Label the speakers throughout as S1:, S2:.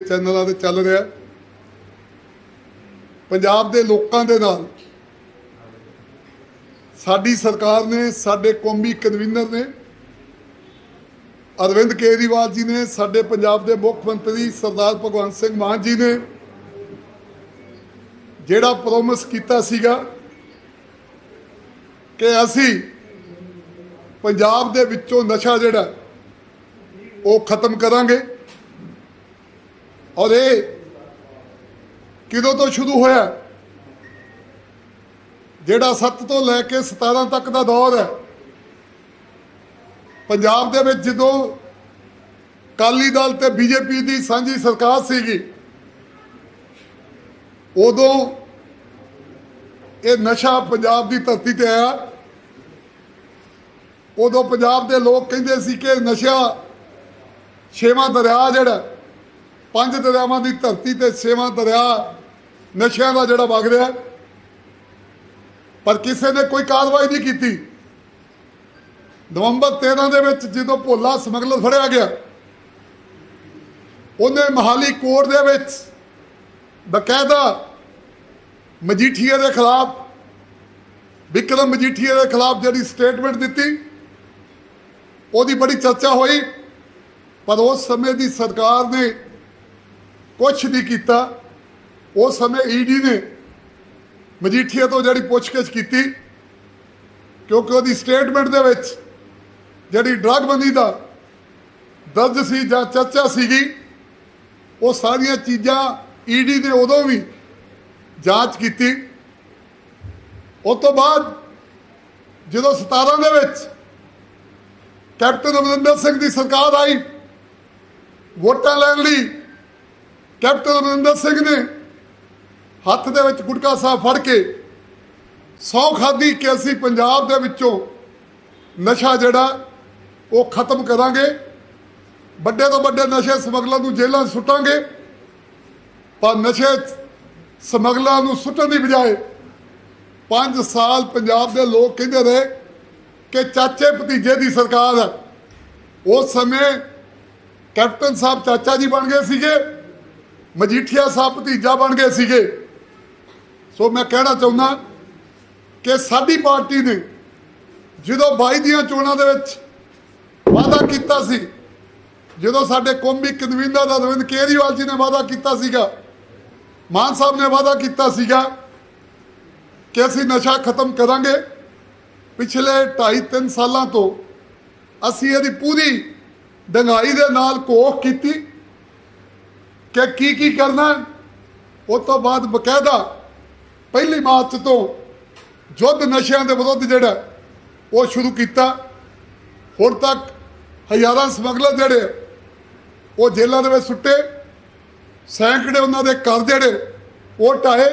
S1: ਚੈਨਲਾਂ ਤੇ ਚੱਲ ਰਿਹਾ। ਪੰਜਾਬ ਦੇ ਲੋਕਾਂ ਦੇ ਨਾਲ ਸਾਡੀ ਸਰਕਾਰ ਨੇ, ਸਾਡੇ ਕੌਮੀ ਕਨਵੀਨਰ ਨੇ, ਅਰਵਿੰਦ ਕੇਜਰੀਵਾਲ ਜੀ ਨੇ, ਸਾਡੇ ਪੰਜਾਬ ਦੇ ਮੁੱਖ ਮੰਤਰੀ ਸਰਦਾਰ ਭਗਵੰਤ ਸਿੰਘ ਮਾਨ ਜੀ ਨੇ ਜਿਹੜਾ ਪ੍ਰੋਮਿਸ ਕੀਤਾ ਸੀਗਾ ਕਿ ਅਸੀਂ ਪੰਜਾਬ ਦੇ ਵਿੱਚੋਂ ਨਸ਼ਾ ਜਿਹੜਾ, ਉਹ ਖਤਮ ਕਰਾਂਗੇ। ਔਰ ਇਹ ਕਿਦੋਂ ਤੋਂ ਸ਼ੁਰੂ ਹੋਇਆ? ਜਿਹੜਾ 7 ਤੋਂ ਲੈ ਕੇ 17 ਤੱਕ ਦਾ ਦੌਰ ਹੈ। ਪੰਜਾਬ ਦੇ ਵਿੱਚ ਜਦੋਂ ਕਾਲੀ ਦਲ ਤੇ ਬੀਜੇਪੀ ਦੀ ਸਾਂਝੀ ਸਰਕਾਰ ਸੀਗੀ, ਉਦੋਂ ਇਹ ਨਸ਼ਾ ਪੰਜਾਬ ਦੀ ਧਰਤੀ ਤੇ ਆਇਆ। ਉਦੋਂ ਪੰਜਾਬ ਦੇ ਲੋਕ ਕਹਿੰਦੇ ਸੀ ਕਿ ਨਸ਼ਾ ਛੇਵਾਂ ਦਰਿਆ ਜਿਹੜਾ ਪੰਜ ਦਰਿਆਵਾਂ ਦੀ ਧਰਤੀ ਤੇ ਛੇਵਾਂ ਦਰਿਆ ਨਸ਼ਿਆਂ ਦਾ ਜਿਹੜਾ ਵਗ ਰਿਹਾ ਪਰ ਕਿਸੇ ਨੇ ਕੋਈ ਕਾਰਵਾਈ ਨਹੀਂ ਕੀਤੀ। ਨਵੰਬਰ 13 ਦੇ ਵਿੱਚ ਜਦੋਂ ਭੋਲਾ ਸਮਗਲਰ ਫੜਿਆ ਗਿਆ, ਉਹਨੇ ਮਹਾਲੀ ਕੋਰਟ ਦੇ ਵਿੱਚ ਬਕਾਇਦਾ ਮਜੀਠੀਆ ਦੇ ਖਿਲਾਫ, ਵਿਕਰਮ ਮਜੀਠੀਆ ਦੇ ਖਿਲਾਫ ਜਿਹੜੀ ਸਟੇਟਮੈਂਟ ਦਿੱਤੀ, ਉਹਦੀ ਬੜੀ ਚਰਚਾ ਹੋਈ। ਪਰ ਉਸ ਸਮੇਂ ਦੀ ਸਰਕਾਰ ਨੇ ਕੁਛ ਨਹੀਂ ਕੀਤਾ। ਉਸ ਸਮੇਂ ਈਡੀ ਨੇ ਮਜੀਠੀਆ ਤੋਂ ਜਿਹੜੀ ਪੁੱਛਗਿੱਛ ਕੀਤੀ, ਕਿਉਂਕਿ ਉਹਦੀ ਸਟੇਟਮੈਂਟ ਦੇ ਵਿੱਚ ਜਿਹੜੀ ਡਰੱਗ ਬੰਦੀ ਦਾ ਦਰਜ ਸੀ ਜਾਂ ਚਰਚਾ ਸੀਗੀ, ਉਹ ਸਾਰੀਆਂ ਚੀਜ਼ਾਂ ਈਡੀ ਨੇ ਉਦੋਂ ਵੀ ਜਾਂਚ ਕੀਤੀ। ਉਸ ਤੋਂ ਬਾਅਦ ਜਦੋਂ 17 ਦੇ ਵਿੱਚ ਕੈਪਟਨ ਅਮਰਿੰਦਰ ਸਿੰਘ ਦੀ ਸਰਕਾਰ ਆਈ, ਵੋਟਾਂ ਲੈਣ ਲਈ ਕੈਪਟਨ ਅਮਰਿੰਦਰ ਸਿੰਘ ਨੇ ਹੱਥ ਦੇ ਵਿੱਚ ਗੁਟਕਾ ਸਾਹਿਬ ਫੜ ਕੇ ਸੌ ਖਾਦੀ ਕਿ ਅਸੀਂ ਪੰਜਾਬ ਦੇ ਵਿੱਚੋਂ ਨਸ਼ਾ ਜਿਹੜਾ, ਉਹ ਖਤਮ ਕਰਾਂਗੇ। ਵੱਡੇ ਤੋਂ ਵੱਡੇ ਨਸ਼ੇ ਸਮਗਲਰ ਨੂੰ ਜੇਲ੍ਹਾਂ 'ਚ ਸੁੱਟਾਂਗੇ। ਪਰ ਨਸ਼ੇ ਸਮਗਲਰਾਂ ਨੂੰ ਸੁੱਟਣ ਦੀ ਬਜਾਏ 5 ਸਾਲ ਪੰਜਾਬ ਦੇ ਲੋਕ ਕਹਿੰਦੇ ਰਹੇ ਕਿ ਚਾਚੇ ਭਤੀਜੇ ਦੀ ਸਰਕਾਰ ਹੈ। ਉਸ ਸਮੇਂ ਕੈਪਟਨ ਸਾਹਿਬ ਚਾਚਾ ਜੀ ਬਣ ਗਏ ਸੀਗੇ। ਮਜੀਠੀਆ ਸਾਹਿਬ ਭਤੀਜਾ ਬਣ ਗਏ ਸੀਗੇ। ਸੋ ਮੈਂ ਕਹਿਣਾ ਚਾਹੁੰਦਾ ਕਿ ਸਾਡੀ ਪਾਰਟੀ ਨੇ ਜਦੋਂ 22 ਦੀਆਂ ਚੋਣਾਂ ਦੇ ਵਿੱਚ ਵਾਅਦਾ ਕੀਤਾ ਸੀ, ਜਦੋਂ ਸਾਡੇ ਕੌਮੀ ਕਨਵੀਨਰ ਅਰਵਿੰਦ ਕੇਜਰੀਵਾਲ ਜੀ ਨੇ ਵਾਅਦਾ ਕੀਤਾ ਸੀਗਾ, ਮਾਨ ਸਾਹਿਬ ਨੇ ਵਾਅਦਾ ਕੀਤਾ ਸੀਗਾ ਕਿ ਅਸੀਂ ਨਸ਼ਾ ਖਤਮ ਕਰਾਂਗੇ। ਪਿਛਲੇ 2.5 3 ਸਾਲਾਂ ਤੋਂ ਅਸੀਂ ਇਹਦੀ ਪੂਰੀ ਡੰਗਾਈ ਦੇ ਨਾਲ ਕੋਖ ਕੀਤੀ। ਕਿ ਕੀ ਕੀ ਕਰਨਾ ਹੈ। ਉਸ ਤੋਂ ਬਾਅਦ ਬਕਾਇਦਾ ਪਹਿਲੀ ਮਾਰਚ ਤੋਂ ਯੁੱਧ ਨਸ਼ਿਆਂ ਦੇ ਵਿਰੁੱਧ ਜਿਹੜਾ ਉਹ ਸ਼ੁਰੂ ਕੀਤਾ। ਹੁਣ ਤੱਕ ਹਜ਼ਾਰਾਂ ਸਮਗਲਰ ਜਿਹੜੇ ਉਹ ਜੇਲ੍ਹਾਂ ਦੇ ਵਿੱਚ ਸੁੱਟੇ। ਸੈਂਕੜੇ ਉਹਨਾਂ ਦੇ ਘਰ ਜਿਹੜੇ ਉਹ ਢਾਏ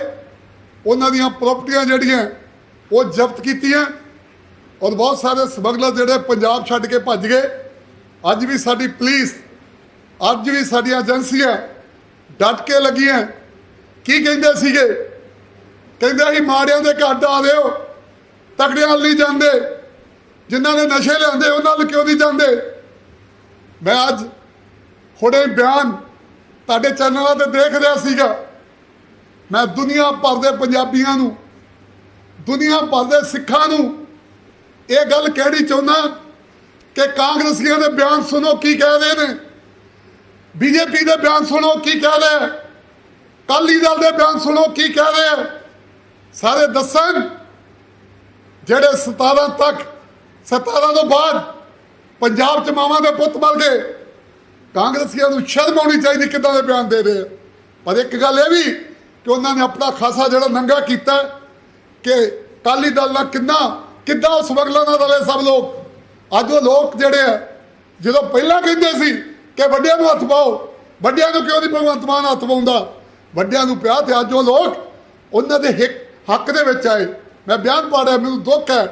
S1: ਉਹਨਾਂ ਦੀਆਂ ਪ੍ਰਾਪਰਟੀਆਂ ਜਿਹੜੀਆਂ ਉਹ ਜ਼ਬਤ ਕੀਤੀਆਂ। ਔਰ ਬਹੁਤ ਸਾਰੇ ਸਮਗਲਰ ਜਿਹੜੇ ਪੰਜਾਬ ਛੱਡ ਕੇ ਭੱਜ ਗਏ। ਅੱਜ ਵੀ ਸਾਡੀ ਪੁਲਿਸ, ਅੱਜ ਵੀ ਸਾਡੀਆਂ ਏਜੰਸੀਆਂ ਡਟ ਕੇ ਲੱਗੀਆਂ। ਕੀ ਕਹਿੰਦੇ ਸੀਗੇ? ਕਹਿੰਦੇ ਅਸੀਂ ਮਾੜਿਆਂ ਦੇ ਘਰ ਆ ਦਿਓ ਤਕੜਿਆਂ ਵੱਲ ਨਹੀਂ ਜਾਂਦੇ। ਜਿਨ੍ਹਾਂ ਨੇ ਨਸ਼ੇ ਲਿਆਂਦੇ ਉਹਨਾਂ ਵੱਲ ਕਿਉਂ ਨਹੀਂ ਜਾਂਦੇ? ਮੈਂ ਅੱਜ ਹੁਣੇ ਬਿਆਨ ਤੁਹਾਡੇ ਚੈਨਲਾਂ ਤੇ ਦੇਖ ਰਿਹਾ ਸੀਗਾ। ਮੈਂ ਦੁਨੀਆ ਭਰ ਦੇ ਪੰਜਾਬੀਆਂ ਨੂੰ, ਦੁਨੀਆ ਭਰ ਦੇ ਸਿੱਖਾਂ ਨੂੰ ਇਹ ਗੱਲ ਕਹਿਣੀ ਚਾਹੁੰਦਾ ਕਿ ਕਾਂਗਰਸੀਆਂ ਦੇ ਬਿਆਨ ਸੁਣੋ, ਕੀ ਕਹਿ ਰਹੇ ਨੇ? ਬੀਜੇਪੀ ਦੇ ਬਿਆਨ ਸੁਣੋ, ਕੀ ਕਹਿ ਰਹੇ? ਕਾਲੀ ਦਲ ਦੇ ਬਿਆਨ ਸੁਣੋ, ਕੀ ਕਹਿ ਰਹੇ? ਸਾਰੇ ਦੱਸਣ ਜਿਹੜੇ 17 ਤੱਕ 17 ਤੋਂ ਬਾਅਦ ਪੰਜਾਬ ਚ ਮਾਵਾਂ ਦੇ ਪੁੱਤ ਮਰ ਗਏ। ਕਾਂਗਰਸੀਆਂ ਨੂੰ ਸ਼ਰਮ ਆਉਣੀ ਚਾਹੀਦੀ ਕਿੱਦਾਂ ਦੇ ਬਿਆਨ ਦੇ ਰਹੇ ਆ। ਪਰ ਇੱਕ ਗੱਲ ਇਹ ਵੀ ਕਿ ਉਹਨਾਂ ਨੇ ਆਪਣਾ ਖਾਸਾ ਜਿਹੜਾ ਨੰਗਾ ਕੀਤਾ ਕਿ ਕਾਲੀ ਦਲ ਨਾਲ ਕਿੰਨਾ, ਕਿੱਦਾਂ ਉਸ ਸਮਗਲਰਾਂ ਨਾਲ ਰਲੇ ਸਭ ਲੋਕ। ਅੱਜ ਉਹ ਲੋਕ ਜਿਹੜੇ ਆ, ਜਦੋਂ ਪਹਿਲਾਂ ਕਹਿੰਦੇ ਸੀ ਕਿ ਵੱਡਿਆਂ ਨੂੰ ਹੱਥ ਪਾਓ। ਵੱਡਿਆਂ ਨੂੰ ਕਿਉਂ ਨਹੀਂ ਭਗਵੰਤ ਮਾਨ ਹੱਥ ਪਾਉਂਦਾ? ਵੱਡਿਆਂ ਨੂੰ ਪਿਆ ਤੇ ਅੱਜ ਉਹ ਲੋਕ ਉਹਨਾਂ ਦੇ ਹੱਕ ਦੇ ਵਿੱਚ ਆਏ। ਮੈਂ ਬਿਆਨ ਪਾੜਿਆ ਮੈਨੂੰ ਦੁੱਖ ਹੈ,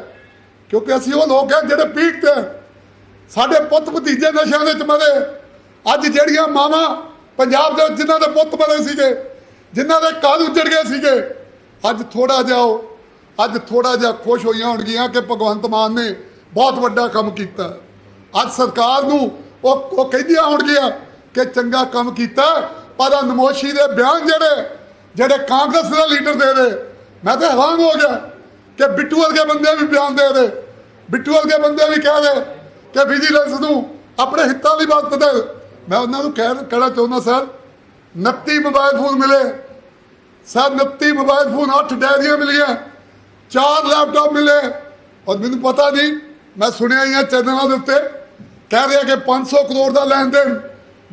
S1: ਕਿਉਂਕਿ ਅਸੀਂ ਉਹ ਲੋਕ ਹਾਂ ਜਿਹੜੇ ਪੀੜ ਤੇ ਸਾਡੇ ਪੁੱਤ ਭਤੀਜੇ ਨਸ਼ਿਆਂ ਵਿੱਚ ਮਰੇ। ਅੱਜ ਜਿਹੜੀਆਂ ਮਾਵਾਂ ਪੰਜਾਬ ਦੇ ਵਿੱਚ ਜਿਨ੍ਹਾਂ ਦੇ ਪੁੱਤ ਮਰੇ ਸੀਗੇ, ਜਿਨ੍ਹਾਂ ਦੇ ਘਰ ਉੱਜੜ ਗਏ ਸੀਗੇ, ਅੱਜ ਥੋੜਾ ਜਿਹਾ ਉਹ ਅੱਜ ਥੋੜਾ ਜਿਹਾ ਖੁਸ਼ ਹੋਈਆਂ ਹੋਣਗੀਆਂ ਕਿ ਭਗਵੰਤ ਮਾਨ ਨੇ ਬਹੁਤ ਵੱਡਾ ਕੰਮ ਕੀਤਾ। ਅੱਜ ਸਰਕਾਰ ਨੂੰ ਉਹ ਉਹ ਕਹਿੰਦੀਆਂ ਹੋਣਗੀਆਂ ਕਿ ਚੰਗਾ ਕੰਮ ਕੀਤਾ, ਪਰ ਆਹ ਨਮੋਸ਼ੀ ਦੇ ਬਿਆਨ ਜਿਹੜੇ ਜਿਹੜੇ ਕਾਂਗਰਸ ਦੇ ਲੀਡਰ ਦੇ ਰਹੇ ਮੈਂ ਤਾਂ ਹੈਰਾਨ ਹੋ ਗਿਆ ਕਿ ਬਿੱਟੂ ਵਰਗੇ ਬੰਦੇ ਵੀ ਬਿਆਨ ਦੇ ਰਹੇ ਬਿੱਟੂ ਵਰਗੇ ਬੰਦੇ ਵੀ ਕਹਿ ਰਹੇ ਕਿ ਵਿਜੀਲੈਂਸ ਨੂੰ ਆਪਣੇ ਹਿੱਤਾਂ ਲਈ ਵਰਤਦੇ ਮੈਂ ਉਹਨਾਂ ਨੂੰ ਕਹਿ, ਕਹਿਣਾ ਚਾਹੁੰਦਾ, ਸਰ 29 ਮੋਬਾਈਲ ਫੋਨ ਮਿਲੇ। ਸਰ 29 ਮੋਬਾਈਲ ਫੋਨ 8 ਡੈਰੀਆਂ ਮਿਲੀਆਂ, ਚਾਰ ਲੈਪਟਾਪ ਮਿਲੇ। ਔਰ ਮੈਨੂੰ ਪਤਾ ਨਹੀਂ, ਮੈਂ ਸੁਣਿਆ ਹੀ ਆ ਚੈਨਲਾਂ ਦੇ ਉੱਤੇ ਕਹਿ ਰਿਹਾ ਕਿ 500 ਕਰੋੜ ਦਾ ਲੈਣ ਦੇਣ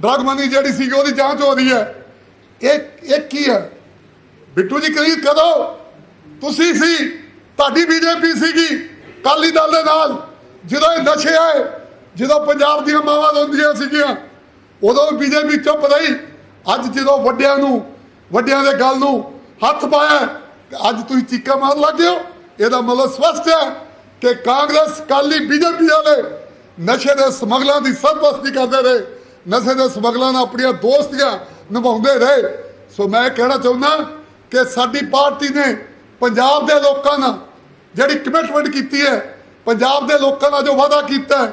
S1: ਡਰਗ ਮਨੀ ਜਿਹੜੀ ਸੀ ਉਹਦੀ ਜਾਂਚ ਹੋ ਰਹੀ ਹੈ। ਇਹ ਇਹ ਕੀ ਹੈ? ਬਿੱਟੂ ਜੀ ਕਰੀ ਕਦੋਂ ਤੁਸੀਂ ਸੀ? ਤੁਹਾਡੀ ਬੀਜੇਪੀ ਸੀਗੀ ਕਾਲੀ ਦਲ ਦੇ ਨਾਲ। ਜਦੋਂ ਇਹ ਨਸ਼ੇ ਆਏ, ਜਦੋਂ ਪੰਜਾਬ ਦੀਆਂ ਮਾਵਾਂ ਰੋਂਦੀਆਂ ਸੀਗੀਆਂ, ਉਦੋਂ ਬੀਜੇਪੀ ਚੁੱਪ ਰਹੀ। ਅੱਜ ਜਦੋਂ ਵੱਡਿਆਂ ਨੂੰ, ਵੱਡਿਆਂ ਦੇ ਗੱਲ ਨੂੰ ਹੱਥ ਪਾਇਆ, ਅੱਜ ਤੁਸੀਂ ਚੀਕਾ ਮਾਰ ਲੱਗ ਗਏ ਹੋ। ਇਹਦਾ ਮਤਲਬ ਸਪਸ਼ਟ ਹੈ ਕਿ ਕਾਂਗਰਸ ਕਾਲੀ ਬੀਜੇਪੀ ਵਾਲੇ ਨਸ਼ੇ ਦੇ ਸਮਗਲਾਂ ਦੀ ਸਰਪ੍ਰਸਤੀ ਕਰਦੇ ਰਹੇ। ਨਸ਼ੇ ਦੇ ਸਮਗਲਾਂ ਨਾਲ ਆਪਣੀਆਂ ਦੋਸਤੀਆਂ ਨਿਭਾਉਂਦੇ ਰਹੇ। ਸੋ ਮੈਂ ਕਹਿਣਾ ਚਾਹੁੰਦਾ ਕਿ ਸਾਡੀ ਪਾਰਟੀ ਨੇ ਪੰਜਾਬ ਦੇ ਲੋਕਾਂ ਨਾਲ ਜਿਹੜੀ ਕਮਿਟਮੈਂਟ ਕੀਤੀ ਹੈ, ਪੰਜਾਬ ਦੇ ਲੋਕਾਂ ਨਾਲ ਜੋ ਵਾਅਦਾ ਕੀਤਾ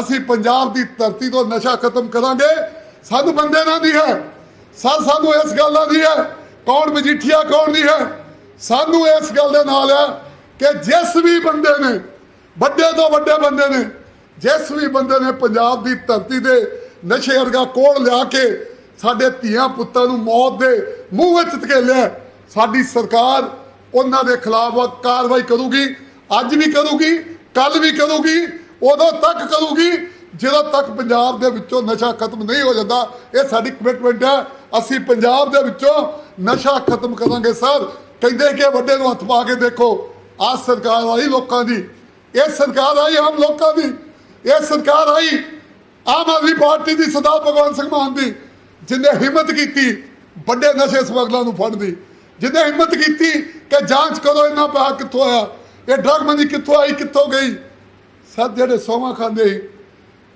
S1: ਅਸੀਂ ਪੰਜਾਬ ਦੀ ਧਰਤੀ ਤੋਂ ਨਸ਼ਾ ਖਤਮ ਕਰਾਂਗੇ। ਸਾਨੂੰ ਬੰਦੇ ਨਾਲ ਦੀ ਹੈ। ਸਰ, ਸਾਨੂੰ ਇਸ ਗੱਲ ਦਾ ਨਹੀਂ ਹੈ। ਕੌਣ ਮਜੀਠੀਆ, ਕੌਣ ਨਹੀਂ ਹੈ। ਸਾਨੂੰ ਇਸ ਗੱਲ ਦੇ ਨਾਲ ਹੈ ਕਿ ਜਿਸ ਵੀ ਬੰਦੇ ਨੇ, ਵੱਡੇ ਤੋਂ ਵੱਡੇ ਬੰਦੇ ਨੇ ਜਿਸ ਵੀ ਬੰਦੇ ਨੇ ਪੰਜਾਬ ਦੀ ਧਰਤੀ ਦੇ ਨਸ਼ੇ ਵਰਗਾ ਕੋਲ ਲਿਆ ਕੇ ਸਾਡੇ ਧੀਆਂ ਪੁੱਤਾਂ ਨੂੰ ਮੌਤ ਦੇ ਮੂੰਹ ਵਿੱਚ ਧਕੇਲਿਆ ਸਾਡੀ ਸਰਕਾਰ ਉਹਨਾਂ ਦੇ ਖਿਲਾਫ ਕਾਰਵਾਈ ਕਰੂਗੀ, ਅੱਜ ਵੀ ਕਰੂਗੀ ਕੱਲ ਵੀ ਕਰੂਗੀ, ਉਦੋਂ ਤੱਕ ਕਰੂਗੀ, ਜਦੋਂ ਤੱਕ ਪੰਜਾਬ ਦੇ ਵਿੱਚੋਂ ਨਸ਼ਾ ਖਤਮ ਨਹੀਂ ਹੋ ਜਾਂਦਾ, ਇਹ ਸਾਡੀ ਕਮਿਟਮੈਂਟ ਹੈ। ਅਸੀਂ ਪੰਜਾਬ ਦੇ ਵਿੱਚੋਂ ਨਸ਼ਾ ਖਤਮ ਕਰਾਂਗੇ, ਸਰ। ਕਹਿੰਦੇ ਕਿ ਵੱਡੇ ਨੂੰ ਹੱਥ ਪਾ ਕੇ ਦੇਖੋ, ਆਹ ਸਰਕਾਰ ਆਈ ਲੋਕਾਂ ਦੀ, ਇਹ ਸਰਕਾਰ ਆਈ ਆਮ ਲੋਕਾਂ ਦੀ। ਇਹ ਸਰਕਾਰ ਆਈ, ਆਮ ਆਦਮੀ ਪਾਰਟੀ ਦੀ ਸਰਦਾਰ ਭਗਵੰਤ ਸਿੰਘ ਮਾਨ ਦੀ, ਜਿੰਨੇ ਹਿੰਮਤ ਕੀਤੀ ਵੱਡੇ ਨਸ਼ੇ ਸਮਗਲਰਾਂ ਨੂੰ ਫੜਨ ਦੀ ਜਿਹਨੇ ਹਿੰਮਤ ਕੀਤੀ ਕਿ ਜਾਂਚ ਕਰੋ ਇਹਨਾਂ ਪੈਸਾ ਕਿੱਥੋਂ ਆਇਆ, ਇਹ ਡਰਗ ਮੰਦੀ ਕਿੱਥੋਂ ਆਈ, ਕਿੱਥੋਂ ਗਈ। ਸਭ ਜਿਹੜੇ ਸੋਮਾ ਖਾਂਦੇ ਸੀ,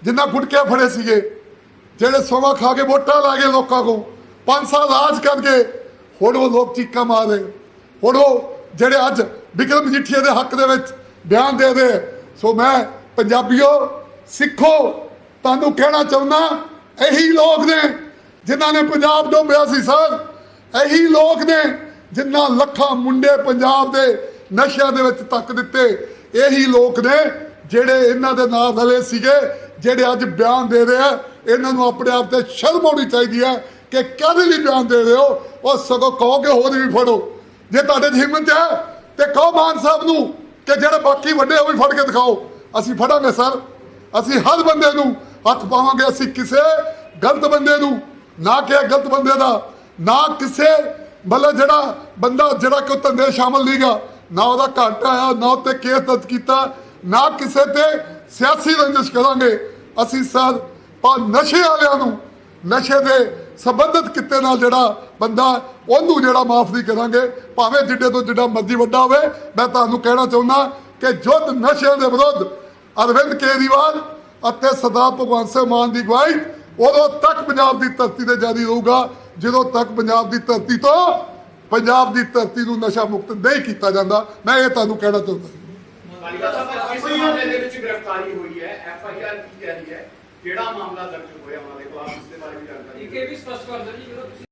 S1: ਜਿੰਨਾ ਗੁਟਕੇ ਫੜੇ ਸੀਗੇ, ਜਿਹੜੇ ਸੋਮਾ ਖਾ ਕੇ ਵੋਟਾਂ ਲਾ ਗਏ ਲੋਕਾਂ ਕੋ ਪੰਜ ਸਾਲ ਰਾਜ ਕਰਕੇ ਹੁਣ ਉਹ ਲੋਕ ਚੀਕਾਂ ਮਾਰ ਰਹੇ। ਹੁਣ ਉਹ ਜਿਹੜੇ ਅੱਜ ਵਿਕਰਮ ਮਜੀਠੀਆ ਦੇ ਹੱਕ ਦੇ ਵਿੱਚ ਬਿਆਨ ਦੇ ਰਹੇ, ਸੋ ਮੈਂ ਪੰਜਾਬੀਓ ਸਿੱਖੋ, ਤੁਹਾਨੂੰ ਕਹਿਣਾ ਚਾਹੁੰਦਾ, ਇਹੀ ਲੋਕ ਨੇ ਜਿਨ੍ਹਾਂ ਨੇ ਪੰਜਾਬ ਡੋਬਿਆ ਸੀ, ਸਰ। ਇਹੀ ਲੋਕ ਨੇ ਜਿਨ੍ਹਾਂ ਲੱਖਾਂ ਮੁੰਡੇ ਪੰਜਾਬ ਦੇ ਨਸ਼ਿਆਂ ਦੇ ਵਿੱਚ ਤੱਕ ਦਿੱਤੇ। ਇਹੀ ਲੋਕ ਨੇ ਜਿਹੜੇ ਇਹਨਾਂ ਦੇ ਨਾਲ ਰਲੇ ਸੀਗੇ, ਜਿਹੜੇ ਅੱਜ ਬਿਆਨ ਦੇ ਰਹੇ ਆ। ਇਹਨਾਂ ਨੂੰ ਆਪਣੇ ਆਪ ਤੇ ਸ਼ਰਮ ਆਉਣੀ ਚਾਹੀਦੀ ਹੈ ਕਿ ਕਾਹਦੇ ਲਈ ਬਿਆਨ ਦੇ ਰਹੇ ਹੋ? ਉਹ ਸਗੋਂ ਕਹੋ ਕਿ ਹੋਰ ਵੀ ਫੜੋ। ਜੇ ਤੁਹਾਡੇ 'ਚ ਹਿੰਮਤ ਹੈ, ਤੇ ਕਹੋ ਮਾਨ ਸਾਹਿਬ ਨੂੰ ਕਿ ਜਿਹੜੇ ਬਾਕੀ ਵੱਡੇ ਉਹ ਵੀ ਫੜ ਕੇ ਦਿਖਾਓ। ਅਸੀਂ ਫੜਾਂਗੇ, ਸਰ। ਅਸੀਂ ਹਰ ਬੰਦੇ ਨੂੰ ਹੱਥ ਪਾਵਾਂਗੇ, ਅਸੀਂ ਕਿਸੇ ਗਲਤ ਬੰਦੇ ਨੂੰ, ਨਾ ਕਿ ਗਲਤ ਬੰਦੇ ਦਾ, ਨਾ ਕਿਸੇ ਮਤਲਬ ਜਿਹੜਾ ਬੰਦਾ ਜਿਹੜਾ ਕੋਈ ਧੰਦੇ ਸ਼ਾਮਲ ਨਹੀਂਗਾ, ਨਾ ਉਹਦਾ ਘੱਟ ਆਇਆ ਨਾ ਉੱਤੇ ਕੇਸ ਦਰਜ ਕੀਤਾ, ਨਾ ਕਿਸੇ ਤੇ ਸਿਆਸੀ ਰੰਜਿਸ਼ ਕਰਾਂਗੇ। ਅਸੀਂ ਸਰ ਪਰ ਨਸ਼ੇ ਵਾਲਿਆਂ ਨੂੰ, ਨਸ਼ੇ ਦੇ ਸੰਬੰਧਿਤ ਕਿੱਤੇ ਨਾਲ ਜਿਹੜਾ ਬੰਦਾ, ਉਹਨੂੰ ਜਿਹੜਾ ਮਾਫ ਨਹੀਂ ਕਰਾਂਗੇ, ਭਾਵੇਂ ਜਿੱਡੇ ਤੋਂ ਜਿੱਡਾ ਮਰਜ਼ੀ ਵੱਡਾ ਹੋਵੇ, ਮੈਂ ਤੁਹਾਨੂੰ ਕਹਿਣਾ ਚਾਹੁੰਦਾ ਕਿ ਜੁੱਧ ਨਸ਼ਿਆਂ ਦੇ ਵਿਰੁੱਧ ਅਰਵਿੰਦ ਕੇਜਰੀਵਾਲ ਅਤੇ ਸਰਦਾਰ ਭਗਵੰਤ ਸਿੰਘ ਮਾਨ ਦੀ ਅਗਵਾਈ ਉਦੋਂ ਤੱਕ ਪੰਜਾਬ ਦੀ ਧਰਤੀ ਤੇ ਜਾਰੀ ਰਹੂਗਾ। ਜਦੋਂ ਤੱਕ ਪੰਜਾਬ ਦੀ ਧਰਤੀ ਤੋਂ ਪੰਜਾਬ ਦੀ ਧਰਤੀ ਨੂੰ ਨਸ਼ਾ ਮੁਕਤ ਨਹੀਂ ਕੀਤਾ ਜਾਂਦਾ ਮੈਂ ਇਹ ਤੁਹਾਨੂੰ ਕਹਿਣਾ ਚਾਹੁੰਦਾ
S2: ਮਾਲਿਕਾ ਸਾਹਿਬ ਇਸ ਮਾਮਲੇ ਦੇ ਵਿੱਚ ਗ੍ਰਿਫਤਾਰੀ ਹੋਈ ਹੈ ਐਫ ਆਈ ਆਰ ਕੀ ਕਹਿ ਰਹੀ ਹੈ? ਕਿਹੜਾ ਮਾਮਲਾ ਦਰਜ ਹੋਇਆ ਉਹਨਾਂ ਦੇ ਖਿਲਾਫ? ਇਸ ਦੇ ਬਾਰੇ ਵੀ ਜਾਣਕਾਰੀ
S3: ਇੱਕ ਇਹ ਵੀ ਸਪਸ਼ਟ ਕਰ ਦਿਓ ਜੀ ਜਦੋਂ ਤੁਸੀਂ